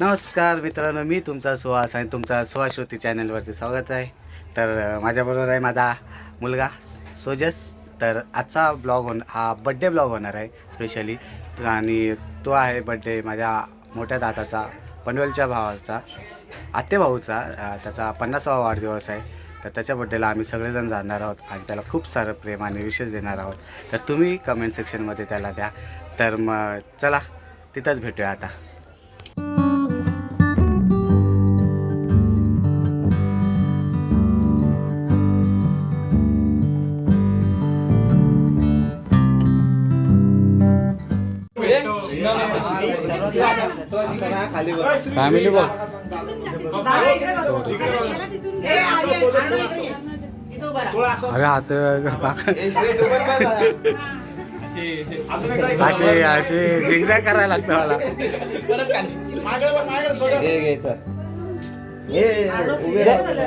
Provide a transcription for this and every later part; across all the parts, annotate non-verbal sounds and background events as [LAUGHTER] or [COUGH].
नमस्कार मित्रांनो मी तुमचा सुहास आणि तुमचा सुहास श्रुती चॅनलवरती स्वागत आहे. तर माझ्याबरोबर आहे माझा मुलगा सोजस. तर आजचा ब्लॉग होण हा बड्डे ब्लॉग होणार आहे स्पेशली आणि तो आहे बड्डे माझ्या मोठ्या दाताचा पनवेलच्या भावाचा आत्ते भाऊचा त्याचा पन्नासावा वाढदिवस आहे. तर त्याच्या बड्डेला आम्ही सगळेजण जाणार आहोत आणि त्याला खूप सारं प्रेम आणि विशेष देणार आहोत. तर तुम्ही कमेंट सेक्शनमध्ये त्याला द्या. तर मग चला तिथंच भेटूया आता. फॅमिली बघ अरे आता असे असे झिगझॅग करायला लागतं मला. हे घ्यायचं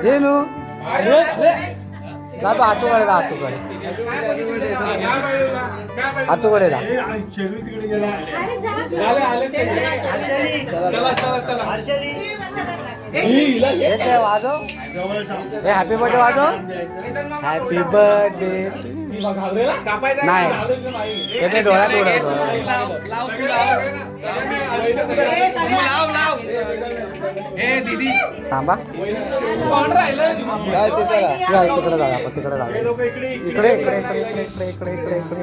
जे नु जा तू हातूकडे आतुकडेला चला चला. चला वाजव. हे हॅपी बर्थडे वाजव. हॅपी बर्थडे नाही. हे ते डोळ्यात उडवतो थांबा. तिकडे. जा आपण तिकडे जा इकडे इकडे. इकडे इकडे इकडे इकडे इकडे.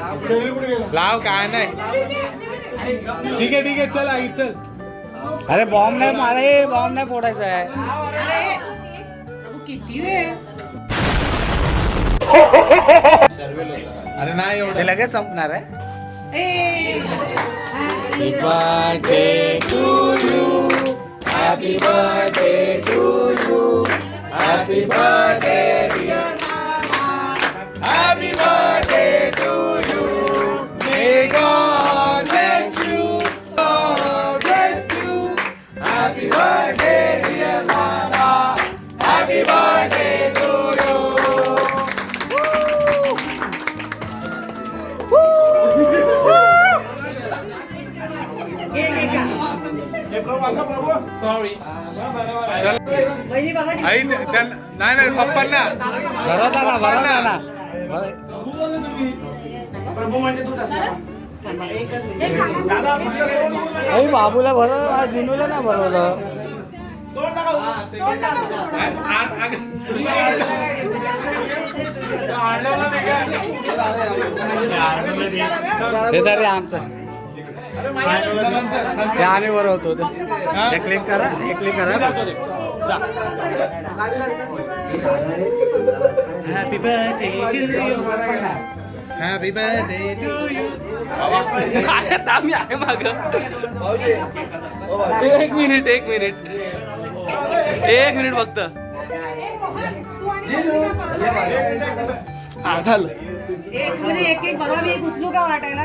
काय नाही. ठीक आहे ठीक आहे चल आई चल. अरे बॉम्ब नाही मारे बॉम्ब नाही फोडायचा आहे. अरे नाही एवढं. लगेच संपणार आहे. Happy birthday to you. Happy birthday to you. Happy birthday dear. Sorry आई नाही नाही पप्पांना. भरत आला भरत आला आई बाबूला भरवलं दिनूला नाही भरवलं ते तरी आमचं. ते आम्ही भरवतो ते. हे क्लिक करा हे क्लिक करा. Happy birthday happy birthday to you आम्ही आहे माग. एक मिनिट एक मिनिट एक मिनिट फक्त. हा झालं. एक म्हणजे एक एक बरोबर एक उचलू का वाटायला?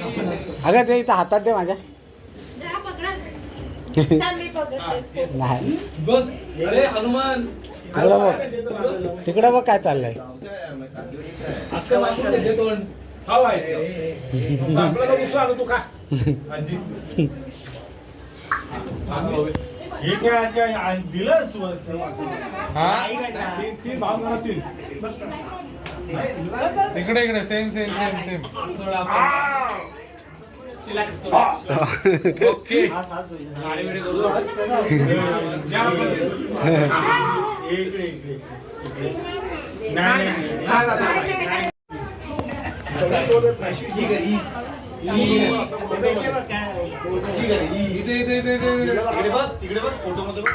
अगं ते इथं हातात दे माझ्या. [LAUGHS] नाही. बघ अरे हनुमान. तिकडं बघ. तिकडं बघ काय चाललंय. अक्का वाचून दे तोंड. खाऊ आहे. संपला तर उसळा तू खा. आजी. हे काय काय आणि दिलं स्वस्त तीन तीन भाव मला तीन. इकडे इकडे सेम सेम सेम सेम ही. तिकडे बघ तिकडे बघ फोटो मध्ये बघ.